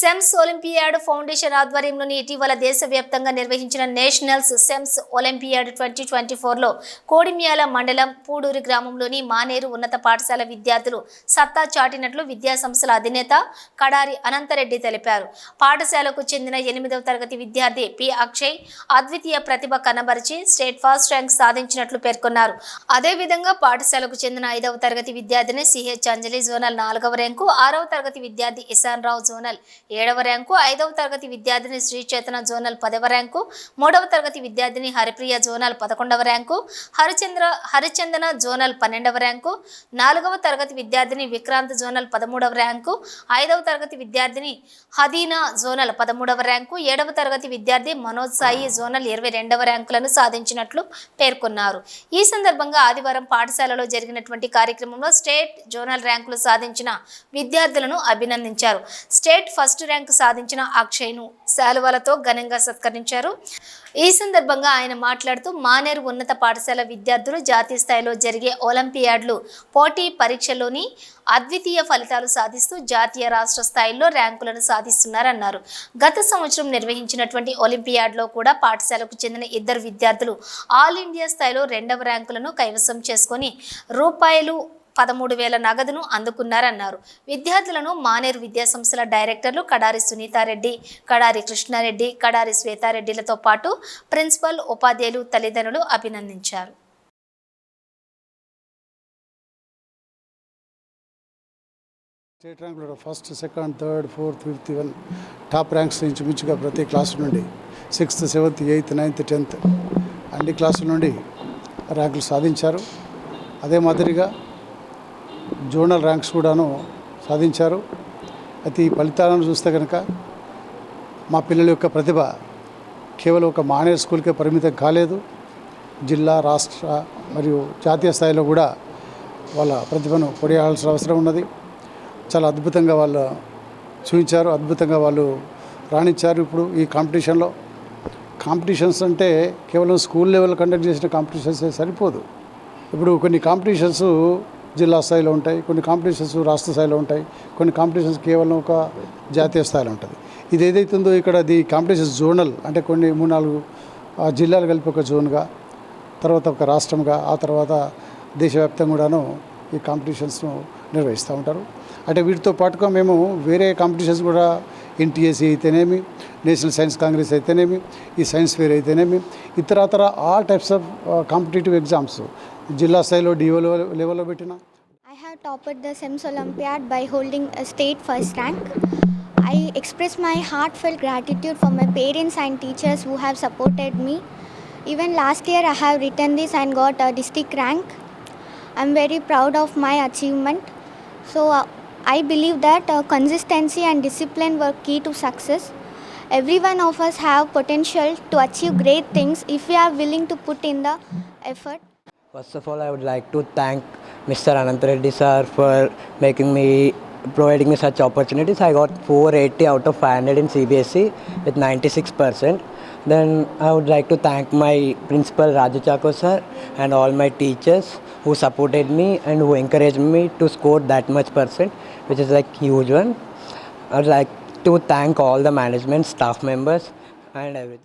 Sems Olympiad Foundation ఆధ్వర్యంలోని ఇటీవల దేశవ్యాప్తంగా నిర్వహించిన nationals SEMS olympiad twenty twenty ఫోర్లో కోడిమ్యాల మండలం పూడూరు గ్రామంలోని మానేరు ఉన్నత పాఠశాల విద్యార్థులు సత్తా చాటినట్లు విద్యాసంస్థల అధినేత కడారి అనంతరెడ్డి తెలిపారు. పాఠశాలకు చెందిన ఎనిమిదవ తరగతి విద్యార్థి పి అక్షయ్ అద్వితీయ ప్రతిభ కనబరిచి స్టేట్ ఫస్ట్ ర్యాంక్ సాధించినట్లు పేర్కొన్నారు. అదేవిధంగా పాఠశాలకు చెందిన ఐదవ తరగతి విద్యార్థిని సిహెచ్ అంజలి జోనల్ నాలుగవ ర్యాంకు ఆరవ తరగతి విద్యార్థి ఇశాన్ రావు జోనల్ ఏడవ ర్యాంకు ఐదవ తరగతి విద్యార్థిని శ్రీచేతన జోనల్ పదవ ర్యాంకు మూడవ తరగతి విద్యార్థిని హరిప్రియ జోనల్ పదకొండవ ర్యాంకు హరిచంద్ర హరిచందన జోనల్ పన్నెండవ ర్యాంకు నాలుగవ తరగతి విద్యార్థిని విక్రాంత్ జోనల్ పదమూడవ ర్యాంకు ఐదవ తరగతి విద్యార్థిని హదీనా జోనల్ పదమూడవ ర్యాంకు ఏడవ తరగతి విద్యార్థి మనోజ్ సాయి జోనల్ ఇరవై రెండవ ర్యాంకులను సాధించినట్లు పేర్కొన్నారు. ఈ సందర్భంగా ఆదివారం పాఠశాలలో జరిగినటువంటి కార్యక్రమంలో స్టేట్ జోనల్ ర్యాంకులు సాధించిన విద్యార్థులను అభినందించారు. స్టేట్ ఫస్ట్ ఫస్ట్ ర్యాంకు సాధించిన అక్షయ్ను శాలువలతో ఘనంగా సత్కరించారు. ఈ సందర్భంగా ఆయన మాట్లాడుతూ మానేరు ఉన్నత పాఠశాల విద్యార్థులు జాతీయ స్థాయిలో జరిగే ఒలింపియాడ్లు పోటీ పరీక్షల్లోని అద్వితీయ ఫలితాలు సాధిస్తూ జాతీయ రాష్ట్ర స్థాయిలో ర్యాంకులను సాధిస్తున్నారన్నారు. గత సంవత్సరం నిర్వహించినటువంటి ఒలింపియాడ్లో కూడా పాఠశాలకు చెందిన ఇద్దరు విద్యార్థులు ఆల్ ఇండియా స్థాయిలో రెండవ ర్యాంకులను కైవసం చేసుకొని రూపాయలు పదమూడు వేల నగదును అందుకున్నారన్నారు. విద్యార్థులను మానేరు విద్యాసంస్థల డైరెక్టర్లు కడారి సునీతారెడ్డి కడారి కృష్ణారెడ్డి కడారి శ్వేతారెడ్డిలతో పాటు ప్రిన్సిపల్ ఉపాధ్యాయులు తల్లిదండ్రులు అభినందించారు. State ర్యాంకులో first second third fourth fifth one top ranks ఇంచుమించుగా ప్రతి క్లాసు నుండి sixth seventh eighth ninth tenth అన్ని క్లాసుల నుండి ర్యాంకులు సాధించారు. అదే మాదిరిగా జోనల్ ర్యాంక్స్ కూడాను సాధించారు. అయితే ఈ ఫలితాలను చూస్తే కనుక మా పిల్లల యొక్క ప్రతిభ కేవలం ఒక మానేర్ స్కూల్కే పరిమితం కాలేదు. జిల్లా రాష్ట్ర మరియు జాతీయ స్థాయిలో కూడా వాళ్ళ ప్రతిభను కొనియాడాల్సిన అవసరం ఉన్నది. చాలా అద్భుతంగా వాళ్ళు చూపించారు అద్భుతంగా వాళ్ళు రాణించారు ఇప్పుడు ఈ కాంపిటీషన్లో. కాంపిటీషన్స్ అంటే కేవలం స్కూల్ లెవెల్ కండక్ట్ చేసిన కాంపిటీషన్స్ సరిపోదు. ఇప్పుడు కొన్ని కాంపిటీషన్స్ జిల్లా స్థాయిలో ఉంటాయి కొన్ని కాంపిటీషన్స్ రాష్ట్ర స్థాయిలో ఉంటాయి కొన్ని కాంపిటీషన్స్ కేవలం ఒక జాతీయ స్థాయిలో ఉంటుంది. ఇది ఏదైతుందో ఇక్కడ ది కాంపిటీషన్స్ జోనల్ అంటే కొన్ని మూడు నాలుగు ఆ, జిల్లాలు కలిపి ఒక జోన్గా తర్వాత ఒక రాష్ట్రంగా ఆ తర్వాత దేశవ్యాప్తంగా కూడాను ఈ కాంపిటీషన్స్ను నిర్వహిస్తూ ఉంటారు. అంటే వీటితో పాటుగా మేము వేరే కాంపిటీషన్స్ కూడా ఎన్టీఎస్సీ అయితేనేమి ನ್ಯಾಷನಲ್ ಸೈನ್ಸ್ ಕಾಂಗ್ರೆಸ್ ಐತೆನೇಮಿ ಈ ಸೈನ್ಸ್ ಫೇರ್ ಐತೆನೇಮಿ ಈ ಥರ ಆ ಥರ all types of competitive exams ಜಿಲ್ಲಾ ಸ್ಥಾಯಿಲೋ ಡಿ ಒ ಲೆವೆಲೋ ಬಿಟ್ಟಿನ I have topped the SEMS olympiad by holding state first rank I express my heartfelt gratitude for my parents and teachers who have supported me even last year I have return this and got a district rank I am very proud of my achievement so I believe that consistency and discipline were key to success Every one of us have potential to achieve great things if we are willing to put in the effort. First of all, I would like to thank Mr. Anant Reddy sir for making me, providing me such opportunities. I got 480 out of 500 in CBSE with 96%. Then I would like to thank my principal Raju Chako sir and all my teachers who supported me and who encouraged me to score that much percent, which is like huge one. I would like to thank all the management, staff members, and everything.